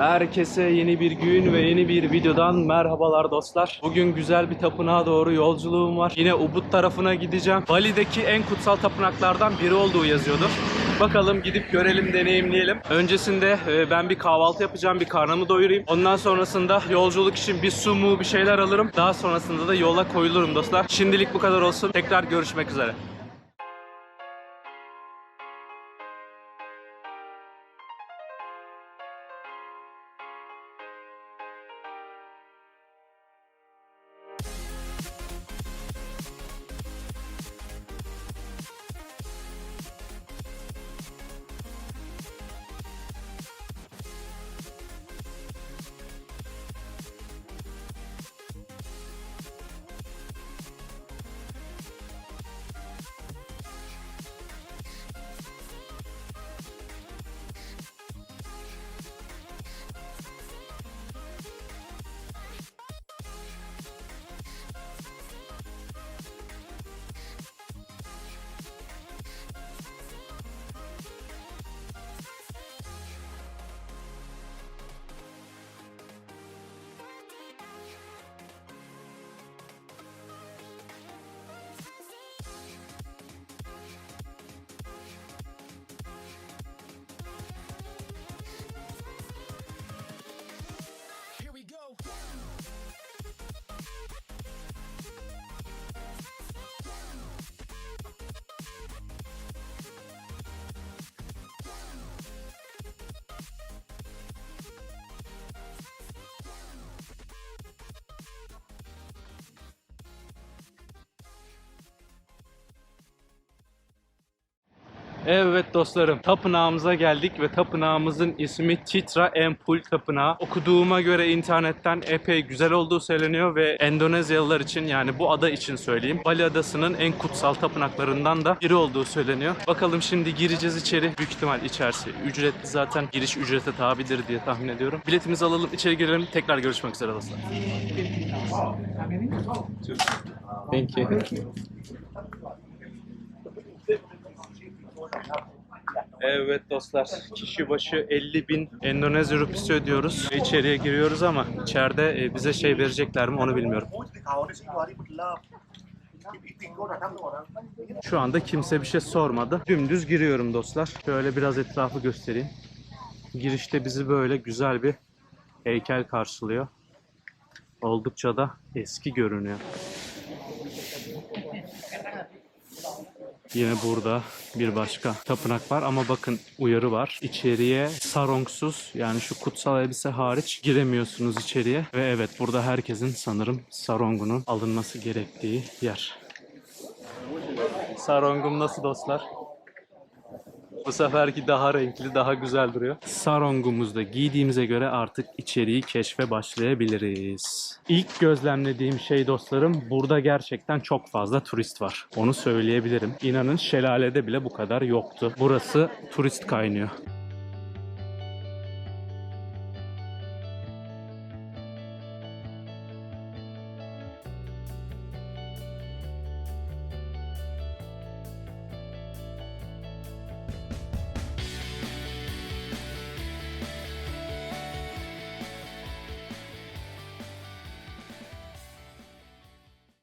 Herkese yeni bir gün ve yeni bir videodan merhabalar dostlar. Bugün güzel bir tapınağa doğru yolculuğum var. Yine Ubud tarafına gideceğim. Bali'deki en kutsal tapınaklardan biri olduğu yazıyordu. Bakalım gidip görelim, deneyimleyelim. Öncesinde e, ben bir kahvaltı yapacağım, bir karnımı doyurayım. Ondan sonrasında yolculuk için bir su mu bir şeyler alırım. Daha sonrasında da yola koyulurum dostlar. Şimdilik bu kadar olsun. Tekrar görüşmek üzere. Evet dostlarım, tapınağımıza geldik ve tapınağımızın ismi Titra Empul Tapınağı. Okuduğuma göre internetten epey güzel olduğu söyleniyor ve Endonezyalılar için yani bu ada için söyleyeyim. Bali Adası'nın en kutsal tapınaklarından da biri olduğu söyleniyor. Bakalım şimdi gireceğiz içeri. Büyük ihtimal içerisi ücretli zaten. Giriş ücrete tabidir diye tahmin ediyorum. Biletimizi alalım, içeri girelim. Tekrar görüşmek üzere dostlar. Thank you. Evet dostlar, kişi başı 50 bin Endonezya rupisi ödüyoruz. İçeriye giriyoruz ama içeride e, bize şey verecekler mi onu bilmiyorum. Şu anda kimse bir şey sormadı. Dümdüz giriyorum dostlar. Şöyle biraz etrafı göstereyim. Girişte bizi böyle güzel bir heykel karşılıyor. Oldukça da eski görünüyor. Yine burada bir başka tapınak var ama bakın uyarı var. İçeriye sarongsuz yani şu kutsal elbise hariç giremiyorsunuz içeriye. Ve evet burada herkesin sanırım sarongunun alınması gerektiği yer. Sarongum nasıl dostlar? Bu seferki daha renkli, daha güzel duruyor. Sarongumuzu da giydiğimize göre artık içeriği keşfe başlayabiliriz. İlk gözlemlediğim şey dostlarım, burada gerçekten çok fazla turist var. Onu söyleyebilirim. İnanın şelalede bile bu kadar yoktu. Burası turist kaynıyor.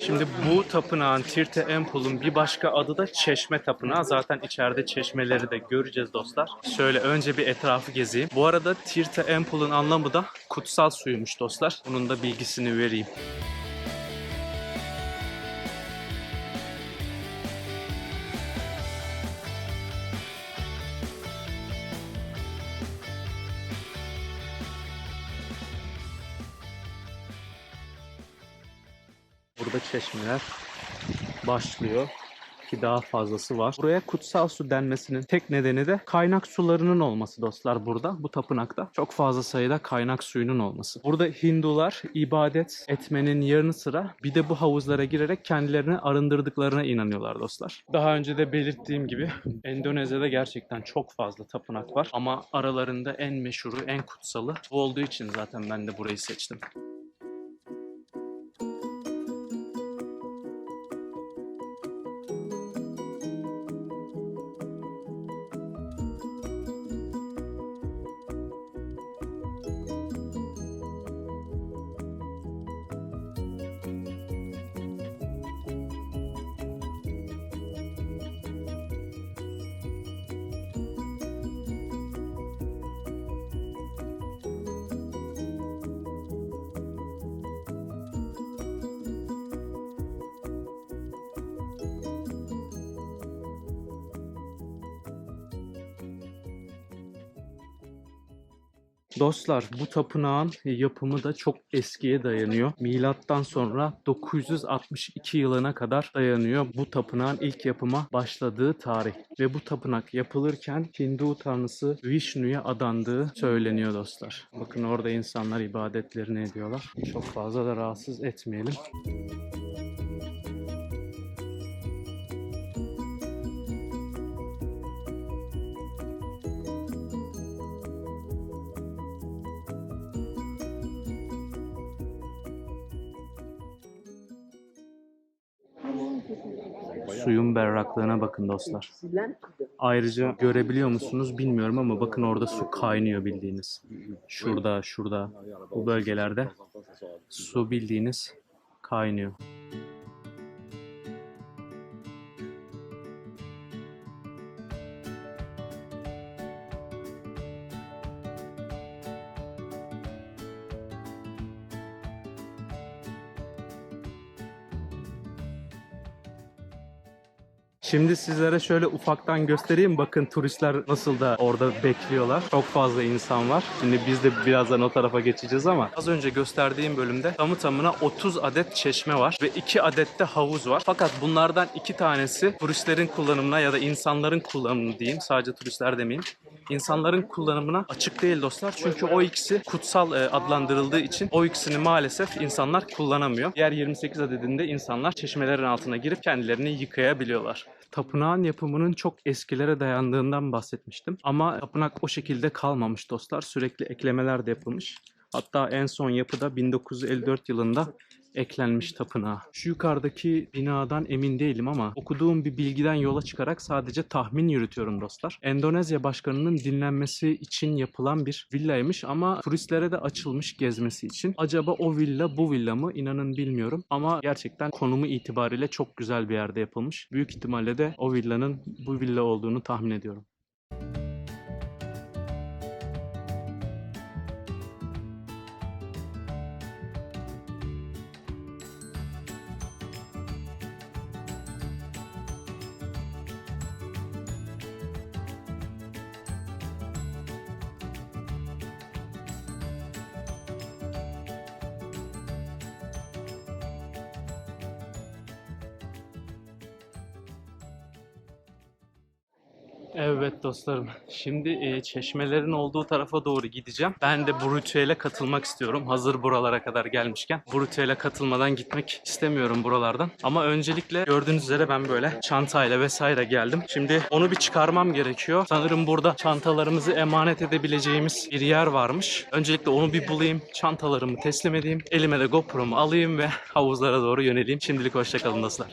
Şimdi bu tapınağın Tirte Empul'un bir başka adı da Çeşme Tapınağı. Zaten içeride çeşmeleri de göreceğiz dostlar. Şöyle önce bir etrafı gezeyim. Bu arada Tirte Empul'un anlamı da kutsal suymuş dostlar. Bunun da bilgisini vereyim. Burada çeşmeler başlıyor ki daha fazlası var. Buraya kutsal su denmesinin tek nedeni de kaynak sularının olması dostlar burada bu tapınakta. Çok fazla sayıda kaynak suyunun olması. Burada Hindular ibadet etmenin yanı sıra bir de bu havuzlara girerek kendilerini arındırdıklarına inanıyorlar dostlar. Daha önce de belirttiğim gibi Endonezya'da gerçekten çok fazla tapınak var ama aralarında en meşhuru, en kutsalı bu olduğu için zaten ben de burayı seçtim. Dostlar bu tapınağın yapımı da çok eskiye dayanıyor. Milattan sonra 962 yılına kadar dayanıyor bu tapınağın ilk yapıma başladığı tarih. Ve bu tapınak yapılırken Hindu tanrısı Vishnu'ya adandığı söyleniyor dostlar. Bakın orada insanlar ibadetlerini ediyorlar. Çok fazla da rahatsız etmeyelim. Suyun berraklığına bakın dostlar. Ayrıca görebiliyor musunuz bilmiyorum ama bakın orada su kaynıyor bildiğiniz. Şurada, şurada, bu bölgelerde su bildiğiniz kaynıyor. Şimdi sizlere şöyle ufaktan göstereyim. Bakın turistler nasıl da orada bekliyorlar. Çok fazla insan var. Şimdi biz de birazdan o tarafa geçeceğiz ama az önce gösterdiğim bölümde tamı tamına 30 adet çeşme var ve 2 adet de havuz var. Fakat bunlardan 2 tanesi turistlerin kullanımına ya da insanların kullanımına diyeyim. Sadece turistler demeyeyim. İnsanların kullanımına açık değil dostlar. Çünkü o ikisi kutsal e, adlandırıldığı için o ikisini maalesef insanlar kullanamıyor. Diğer 28 adedinde insanlar çeşmelerin altına girip kendilerini yıkayabiliyorlar. Tapınağın yapımının çok eskilere dayandığından bahsetmiştim. Ama tapınak o şekilde kalmamış dostlar. Sürekli eklemeler de yapılmış. Hatta en son yapıda 1954 yılında eklenmiş tapınağa. Şu yukarıdaki binadan emin değilim ama okuduğum bir bilgiden yola çıkarak sadece tahmin yürütüyorum dostlar. Endonezya başkanının dinlenmesi için yapılan bir villaymış ama turistlere de açılmış gezmesi için. Acaba o villa bu villa mı? İnanın bilmiyorum ama gerçekten konumu itibariyle çok güzel bir yerde yapılmış. Büyük ihtimalle de o villanın bu villa olduğunu tahmin ediyorum. Evet dostlarım. Şimdi e, çeşmelerin olduğu tarafa doğru gideceğim. Ben de bu ritüele katılmak istiyorum. Hazır buralara kadar gelmişken. Bu ritüele katılmadan gitmek istemiyorum buralardan. Ama öncelikle gördüğünüz üzere ben böyle çantayla vesaire geldim. Şimdi onu bir çıkarmam gerekiyor. Sanırım burada çantalarımızı emanet edebileceğimiz bir yer varmış. Öncelikle onu bir bulayım. Çantalarımı teslim edeyim. Elime de GoPro'mu alayım ve havuzlara doğru yöneleyim. Şimdilik hoşçakalın dostlar.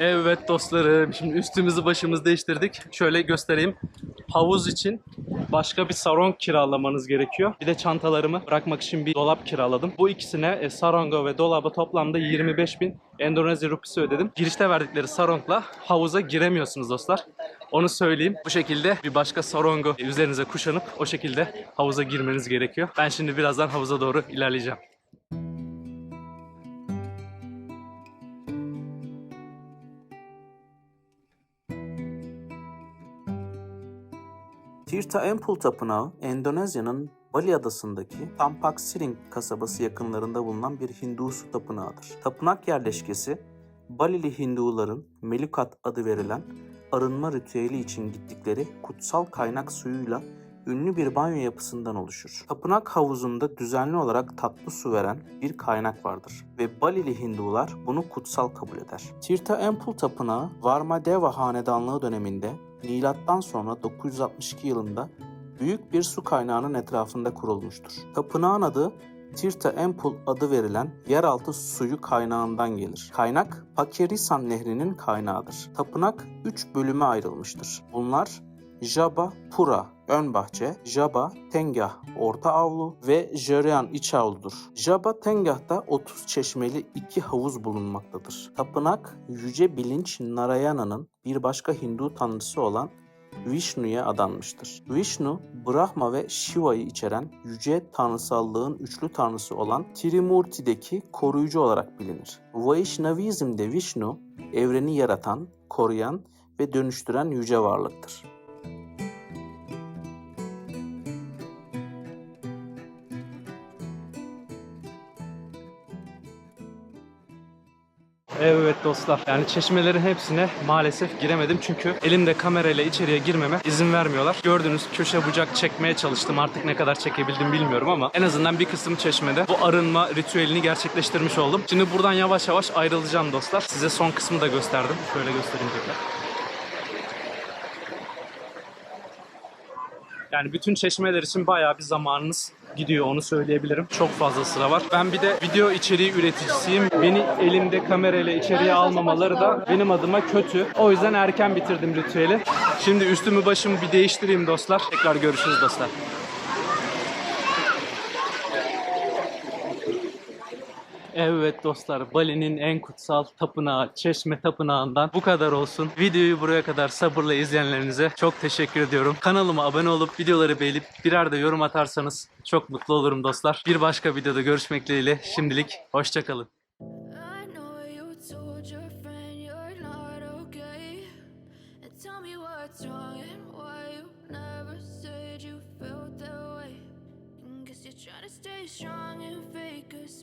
Evet dostlarım, şimdi üstümüzü başımızı değiştirdik. Şöyle göstereyim. Havuz için başka bir sarong kiralamanız gerekiyor. Bir de çantalarımı bırakmak için bir dolap kiraladım. Bu ikisine e, saronga ve dolaba toplamda 25 bin Endonezya rupisi ödedim. Girişte verdikleri sarongla havuza giremiyorsunuz dostlar. Onu söyleyeyim. Bu şekilde bir başka sarongu üzerinize kuşanıp o şekilde havuza girmeniz gerekiyor. Ben şimdi birazdan havuza doğru ilerleyeceğim. Tirta Empul Tapınağı, Endonezya'nın Bali adasındaki Tampak Siring kasabası yakınlarında bulunan bir Hindu su tapınağıdır. Tapınak yerleşkesi, Balili Hinduların Melukat adı verilen arınma ritüeli için gittikleri kutsal kaynak suyuyla ünlü bir banyo yapısından oluşur. Tapınak havuzunda düzenli olarak tatlı su veren bir kaynak vardır ve Balili Hindular bunu kutsal kabul eder. Tirtha Empul Tapınağı Varmadeva Hanedanlığı döneminde milattan sonra 962 yılında büyük bir su kaynağının etrafında kurulmuştur. Tapınağın adı Tirtha Empul adı verilen yeraltı suyu kaynağından gelir. Kaynak Pakerisan Nehri'nin kaynağıdır. Tapınak 3 bölüme ayrılmıştır. Bunlar Jaba Pura ön bahçe, Jaba Tengah orta avlu ve Jörean iç avludur. Jaba Tengah'ta 30 çeşmeli iki havuz bulunmaktadır. Tapınak yüce bilinç Narayana'nın bir başka Hindu tanrısı olan Vishnu'ya adanmıştır. Vishnu, Brahma ve Shiva'yı içeren yüce tanrısallığın üçlü tanrısı olan Trimurti'deki koruyucu olarak bilinir. Vaishnavizm'de Vishnu, evreni yaratan, koruyan ve dönüştüren yüce varlıktır. Evet dostlar yani çeşmelerin hepsine maalesef giremedim çünkü elimde kamerayla içeriye girmeme izin vermiyorlar. Gördüğünüz köşe bucak çekmeye çalıştım artık ne kadar çekebildim bilmiyorum ama en azından bir kısım çeşmede bu arınma ritüelini gerçekleştirmiş oldum. Şimdi buradan yavaş yavaş ayrılacağım dostlar. Size son kısmı da gösterdim. Şöyle göstereyim tekrar. Yani bütün çeşmeler için bayağı bir zamanınız gidiyor onu söyleyebilirim. Çok fazla sıra var. Ben bir de video içeriği üreticisiyim. Beni elimde kamerayla içeriye almamaları da benim adıma kötü. O yüzden erken bitirdim ritüeli. Şimdi üstümü başımı bir değiştireyim dostlar. Tekrar görüşürüz dostlar. Evet dostlar Bali'nin en kutsal tapınağı Çeşme Tapınağı'ndan bu kadar olsun. Videoyu buraya kadar sabırla izleyenlerinize çok teşekkür ediyorum. Kanalıma abone olup videoları beğenip birer de yorum atarsanız çok mutlu olurum dostlar. Bir başka videoda görüşmek dileğiyle şimdilik hoşçakalın.